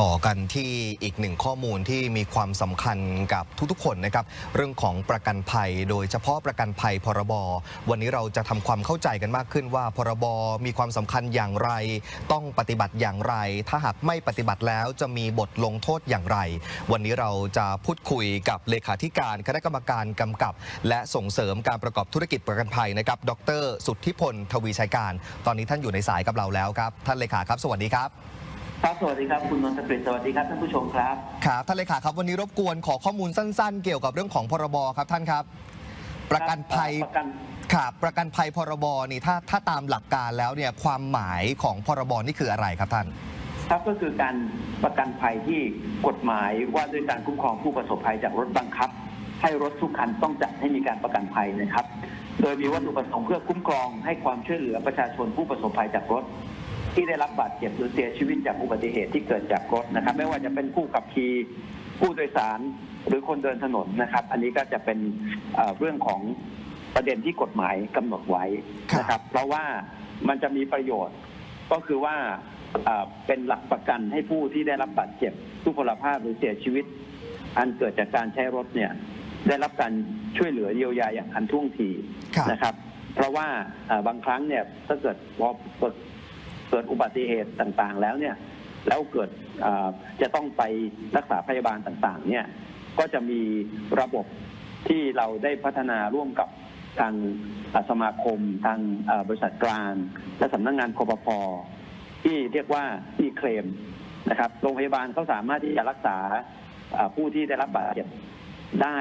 ต่อกันที่อีกหนึ่งข้อมูลที่มีความสำคัญกับทุกๆ คนนะครับเรื่องของประกันภัย โดยเฉพาะประกันภัยพรบวันนี้เราจะทำความเข้าใจกันมากขึ้นว่า พรบมีความสำคัญอย่างไร ต้องปฏิบัติอย่างไร ถ้าหากไม่ปฏิบัติแล้วจะมีบทลงโทษอย่างไร วันนี้เราจะพูดคุยกับเลขาธิการคณะกรรมการกำกับ และส่งเสริมการประกอบธุรกิจประกันภัยนะครับ ดร สุทธิพลทวีชัยการ ตอนนี้ท่านอยู่ในสายกับเราแล้วครับ ท่านเลขาครับ สวัสดีครับ ครับสวัสดีครับคุณนนทกฤษสวัสดีครับท่านผู้ชมครับครับท่านเลขาครับวันนี้รบกวนขอข้อมูลสั้น ๆ เกี่ยวกับเรื่องของพรบครับท่านครับ ประกันภัยประกันครับประกันภัยพรบนี่ถ้าถ้าตามหลักการแล้วเนี่ยความหมายของพรบนี่คืออะไรครับท่าน ครับก็คือการประกันภัยที่กฎหมายว่าด้วยการคุ้มครองผู้ประสบภัยจากรถบังคับ ให้รถทุกคันต้องจัดให้มีการประกันภัยนะครับ โดยมีวัตถุประสงค์เพื่อคุ้มครองให้ความช่วยเหลือประชาชนผู้ประสบภัยจากรถ ที่ได้รับบาดเจ็บหรือเสียชีวิตจากอุบัติเหตุที่เกิดจากรถนะครับ ไม่ว่าจะเป็นผู้ขับขี่ผู้โดยสารหรือคนเดินถนนนะครับ อันนี้ก็จะเป็นเอ่อเรื่องของประเด็นที่กฎหมายกำหนดไว้นะครับ เพราะว่ามันจะมีประโยชน์ก็คือว่าเอ่อเป็นหลักประกันให้ผู้ที่ได้รับบาดเจ็บทุพพลภาพหรือเสียชีวิต อันเกิดจากการใช้รถเนี่ยได้รับการช่วยเหลือเยียวยาอย่างทันท่วงทีครับนะครับ เพราะว่าเอ่อบางครั้งเนี่ยถ้าเกิดพอเกิดเกิดอุบัติเหตุต่างๆ แล้วเนี่ยแล้วเกิดเอ่อจะต้องไปรักษาพยาบาลต่างๆ เนี่ยก็จะมีระบบที่เราได้พัฒนาร่วมกับทางเอ่อสมาคม ทางเอ่อบริษัทกลาง และสำนักงานคอปพที่เรียกว่าอีเคลมนะครับโรงพยาบาลเขาสามารถที่จะรักษาเอ่อผู้ที่ได้รับบาดเจ็บได้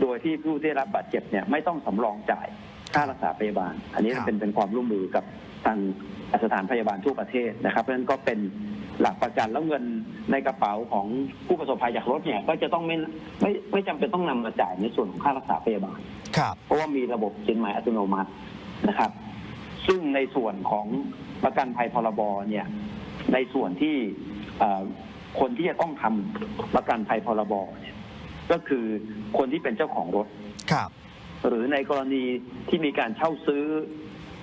โดยที่ผู้ที่ได้รับบาดเจ็บเนี่ยไม่ต้องสำรองจ่ายค่ารักษาพยาบาล อันนี้ครับเป็นเป็นความร่วมมือกับ ทางสถานพยาบาลทั่วประเทศนะครับเพราะฉะนั้นก็เป็นหลักประกันแล้วเงินในกระเป๋าของผู้ประสบภัยจากรถเนี่ยก็จะต้องไม่ไม่ไม่จำเป็นต้องนำมาจ่ายในส่วนของค่ารักษาพยาบาลครับเพราะว่ามีระบบสินหมายอัตโนมัตินะครับ ซึ่งในส่วนของประกันภัยพรบเนี่ยในส่วนที่เอ่อคนที่จะต้องทำประกันภัยพรบเนี่ยก็คือคนที่เป็นเจ้าของรถครับ หรือในกรณีที่มีการเช่าซื้อ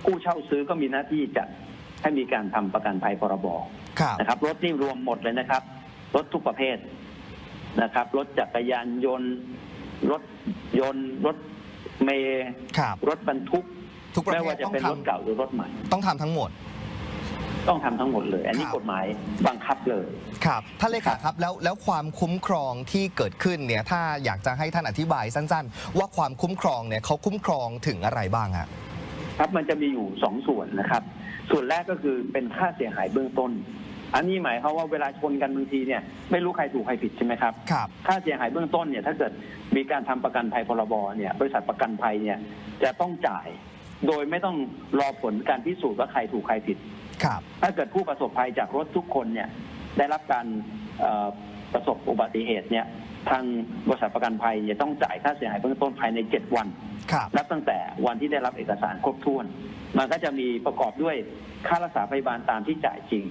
ผู้เช่าซื้อก็มีหน้าที่จัดให้มีการทำประกันภัยพรบครับนะครับรถนี่รวมหมดเลยนะครับ รถทุกประเภทนะครับ รถจักรยานยนต์ รถยนต์ รถเมล์ครับรถบรรทุกทุกประไม่เภว่าทจะต้องเป็นทรถเก่าหรือรถใหม่ำต้องทำทั้งหมด ต้องทำทั้งหมดเลย อันนี้ครับกฎหมายบังคับเลยครับท่านเลขาครับแล้วแล้วความคุ้มครองที่เกิดขึ้นเนี่ย ถ้าอยากจะให้ท่านอธิบายสั้น ๆ ว่าความคุ้มครองเนี่ยเขาคุ้มครองถึงอะไรบ้างฮะ ครับมันจะมีอยู่สองส่วนนะครับ ส่วนแรกก็คือเป็นค่าเสียหายเบื้องต้น อันนี้หมายความว่าเวลาชนกันบางทีเนี่ยไม่รู้ใครถูกใครผิดใช่ไหมครับครับ ค่าเสียหายเบื้องต้นเนี่ยถ้าเกิดมีการทำประกันภัยพรบเนี่ยบริษัทประกันภัยเนี่ยจะต้องจ่าย โดยไม่ต้องรอผลการพิสูจน์ว่าใครถูกใครผิดครับ ถ้าเกิดผู้ประสบภัยจากรถทุกคนเนี่ยได้รับการเอ่อประสบอุบัติเหตุเนี่ย ทางบริษัทประกันภัยเนี่ยต้องจ่ายค่าเสียหายเบื้องต้นภายใน7วัน ครับ นับตั้งแต่วันที่ได้รับเอกสารครบถ้วน มันก็จะมีประกอบด้วยค่ารักษาพยาบาลตามที่จ่ายจริง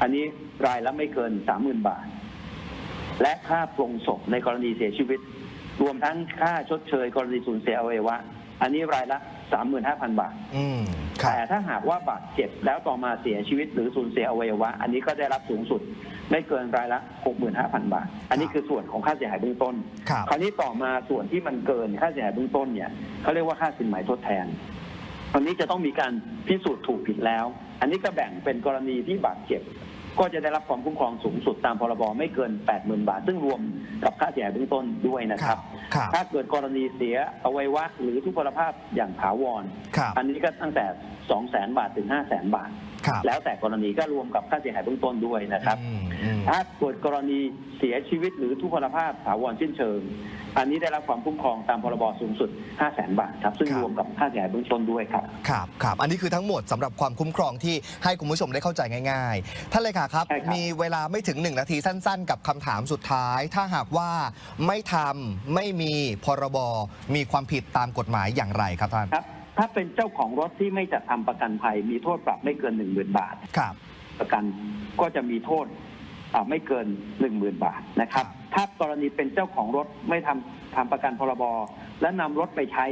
อันนี้รายละไม่เกิน30,000บาท และค่าปรงศพในกรณีเสียชีวิต รวมทั้งค่าชดเชย กรณีสูญเสียอวัยวะ อันนี้รายละ 35,000 บาท อืมครับ แต่ถ้าหากว่าบาดเจ็บแล้วต่อมาเสียชีวิตหรือสูญเสียอวัยวะ อันนี้ก็ได้รับสูงสุดไม่เกินรายละ 65,000 บาท อันนี้คือส่วนของค่าเสียหายเบื้องต้น ครับ คราวนี้ต่อมาส่วนที่มันเกินค่าเสียหายเบื้องต้นเนี่ยเขาเรียกว่าค่าสินไหมทดแทนอันนี้จะต้องมีการพิสูจน์ถูกผิดแล้ว อันนี้ก็แบ่งเป็นกรณีที่บาดเจ็บ ก็จะได้รับความคุ้มครองสูงสุดตามพรบไม่เกิน 80,000 บาท ซึ่งรวมกับค่าเสียหายเบื้องต้นด้วยนะครับครับถ้าเกิดกรณีเสียอวัยวะหรือทุพพลภาพอย่างถาวรครับอันนี้ก็ตั้งแต่ 2 0 0 0 0 0 บาทถึง 5 0 0 0 0 0 บาทครับ แล้วแต่กรณีก็รวมกับค่าเสียหายเบื้องต้นด้วยนะครับอืมอืมถ้าเกิดกรณีเสียชีวิตหรือทุพพลภาพถาวรสิ้นเชิง อันนี้ได้รับความคุ้มครองตามพรบสูงสุด 5 0 0 0 0 0บาทครับ ซึ่งครับรวมกับค่าเสียหายเบื้องต้นด้วยครับ ครับครับอันนี้คือทั้งหมดสำหรับความคุ้มครองที่ให้คุณผู้ชมได้เข้าใจง่าย ๆ ท่านเลขาครับใช่ครับมีเวลาไม่ถึง 1 นาทีสั้น ๆ กับคำถามสุดท้าย ถ้าหากว่าไม่ทำไม่มีพรบมีความผิดตามกฎหมายอย่างไรครับท่านครับ ถ้าเป็นเจ้าของรถที่ไม่จัดทำประกันภัย มีโทษปรับไม่เกิน1 0,000บาท ครับ ประกันก็จะมีโทษอ่าไม่เกิน1 0,000บาทนะครับ ถ้ากรณีเป็นเจ้าของรถไม่ทำทำประกันพรบและนำรถไปใช้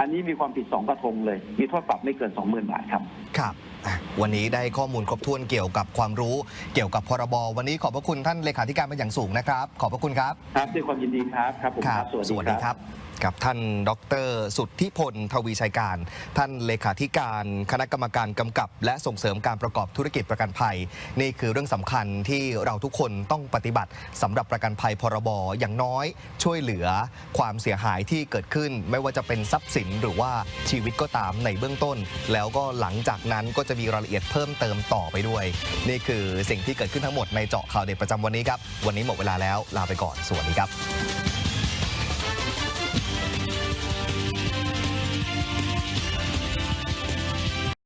อันนี้มีความผิดสองกระทงเลย มีโทษปรับไม่เกิน20,000บาทครับ ครับอะวันนี้ได้ข้อมูลครบถ้วนเกี่ยวกับความรู้เกี่ยวกับพรบ วันนี้ขอบพระคุณท่านเลขาธิการเป็นอย่างสูงนะครับ ขอบพระคุณครับ ครับด้วยความยินดีครับ ครับผมครับสวัสดีครับกับท่านดร สุทธิพล ทวีชัยการ ท่านเลขาธิการ คณะกรรมการกำกับ และส่งเสริมการประกอบธุรกิจประกันภัย นี่คือเรื่องสำคัญที่เราทุกคนต้องปฏิบัติสำหรับประกันภัยพรบอย่างน้อย ช่วยเหลือความเสียหายที่เกิดขึ้น ไม่ว่าจะเป็นทรัพย์สินหรือว่าชีวิตก็ตามในเบื้องต้น แล้วก็หลังจากนั้นก็จะมีรายละเอียดเพิ่มเติมต่อไปด้วย นี่คือสิ่งที่เกิดขึ้นทั้งหมดในเจาะข่าวเด็ดประจำวันนี้ครับวันนี้หมดเวลาแล้วลาไปก่อนสวัสดีครับ